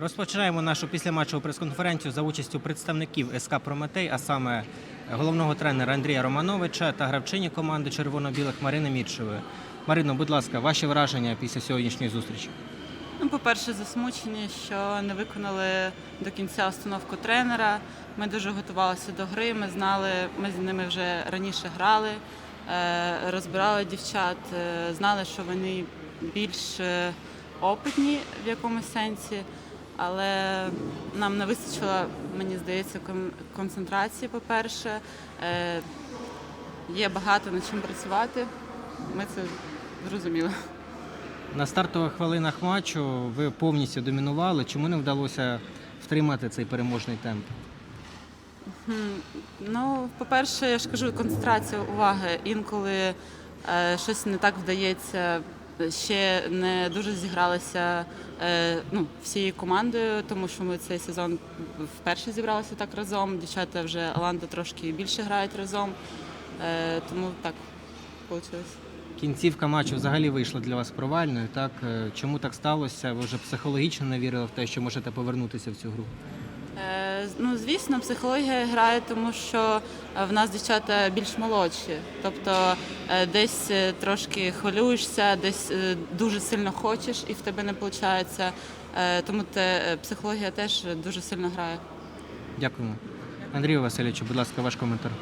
Розпочинаємо нашу післяматчеву прес-конференцію за участю представників СК Прометей, а саме головного тренера Андрія Романовича та гравчині команди червоно-білих Марини Міршевої. Марино, будь ласка, ваші враження після сьогоднішньої зустрічі? Ну, по-перше, засмучені, що не виконали до кінця установку тренера. Ми дуже готувалися до гри. Ми знали, ми з ними вже раніше грали, е, розбирали дівчат, е, знали, що вони більш е, опитні в якомусь сенсі, але нам не вистачило, мені здається, концентрації, по-перше. Е, Є багато над чим працювати. Ми це зрозуміли. На стартових хвилинах матчу ви повністю домінували. Чому не вдалося втримати цей переможний темп? Ну, по-перше, я ж кажу, концентрація уваги. Інколи е, щось не так вдається. Ще не дуже зігралися е, ну, всією командою, тому що ми цей сезон вперше зібралися так разом. Дівчата вже Аланда трошки більше грають разом. Е, тому так вийшло. Кінцівка матчу взагалі вийшла для вас провальною. Так Е, чому так сталося? Ви вже психологічно не вірили в те, що можете повернутися в цю гру? Ну, звісно, психологія грає, тому що е, в нас дівчата більш молодші. Тобто е, десь е, трошки хвилюєшся, десь дуже сильно хочеш і в тебе не виходить. Тому те, психологія теж дуже сильно грає. Дякуємо. Андрію Васильовичу, будь ласка, ваш коментар.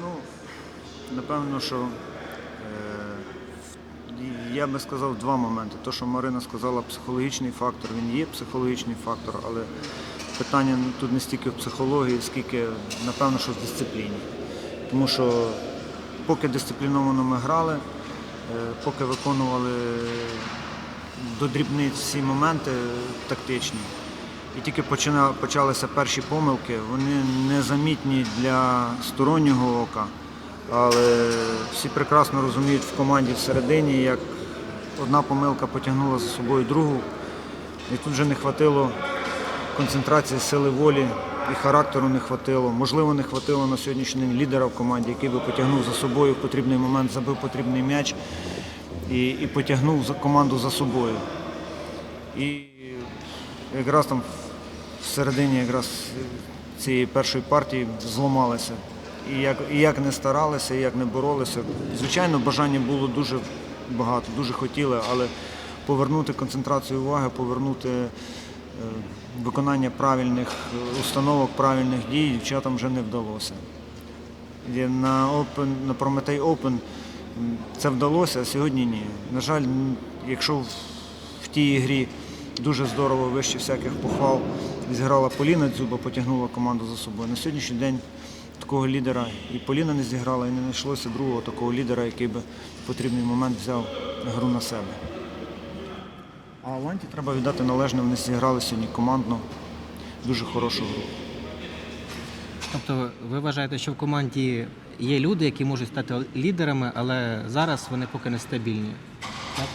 Ну, напевно, що е, я би сказав два моменти. То, що Марина сказала, психологічний фактор, він є психологічний фактор, але питання тут не стільки в психології, скільки, напевно, що в дисципліні. Тому що поки дисципліновано ми грали, е, поки виконували до дрібниць всі моменти тактичні, і тільки почалися перші помилки, вони незамітні для стороннього ока, але всі прекрасно розуміють в команді всередині, як одна помилка потягнула за собою другу. І тут вже не хватило концентрації, сили волі і характеру не хватило. Можливо, не хватило на сьогоднішній день лідера в команді, який би потягнув за собою в потрібний момент, забив потрібний м'яч і, і потягнув команду за собою. І якраз там всередині якраз цієї першої партії зламалися. І як, і як не старалися, і як не боролися. Звичайно, бажання було дуже багато, дуже хотіли, але повернути концентрацію уваги, повернути виконання правильних е, установок, правильних дій дівчатам вже не вдалося. На Open, на Prometei Open це вдалося, а сьогодні ні. На жаль, якщо в, в тій грі дуже здорово, вище всяких похвал, зіграла Поліна Дзюба, потягнула команду за собою. На сьогоднішній день такого лідера і Поліна не зіграла, і не знайшлося другого такого лідера, який би в потрібний момент взяв гру на себе. А Аланті треба віддати належне, вони зіграли сьогодні командно, дуже хорошу гру. Тобто, ви вважаєте, що в команді є люди, які можуть стати лідерами, але зараз вони поки не стабільні. Так?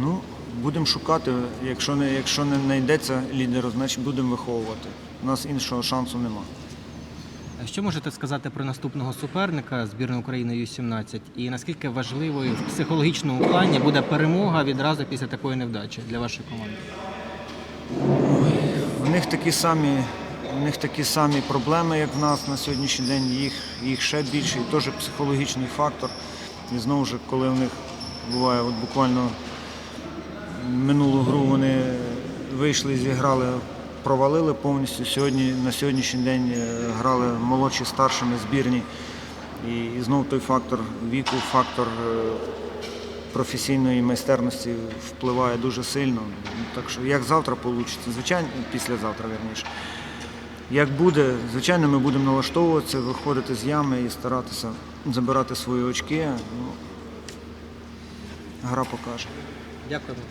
Ну, будемо шукати. Якщо не, якщо не знайдеться лідеру, значить будемо виховувати. У нас іншого шансу нема. Що можете сказати про наступного суперника збірної України Ю-17 і наскільки важливою в психологічному плані буде перемога відразу після такої невдачі для вашої команди? В них такі самі, в них такі самі проблеми, як в нас на сьогоднішній день. Їх, їх ще більше, і теж психологічний фактор. І знову ж, коли в них буває, от буквально минулу гру вони вийшли, зіграли, провалили повністю. Сьогодні, на сьогоднішній день е, грали молодші старшими збірні. І, і знову той фактор віку, фактор е, професійної майстерності впливає дуже сильно. Так що як завтра вийде, звичайно, післязавтра верніше. Як буде, звичайно, ми будемо налаштовуватися, виходити з ями і старатися забирати свої очки. Ну, гра покаже. Дякуємо.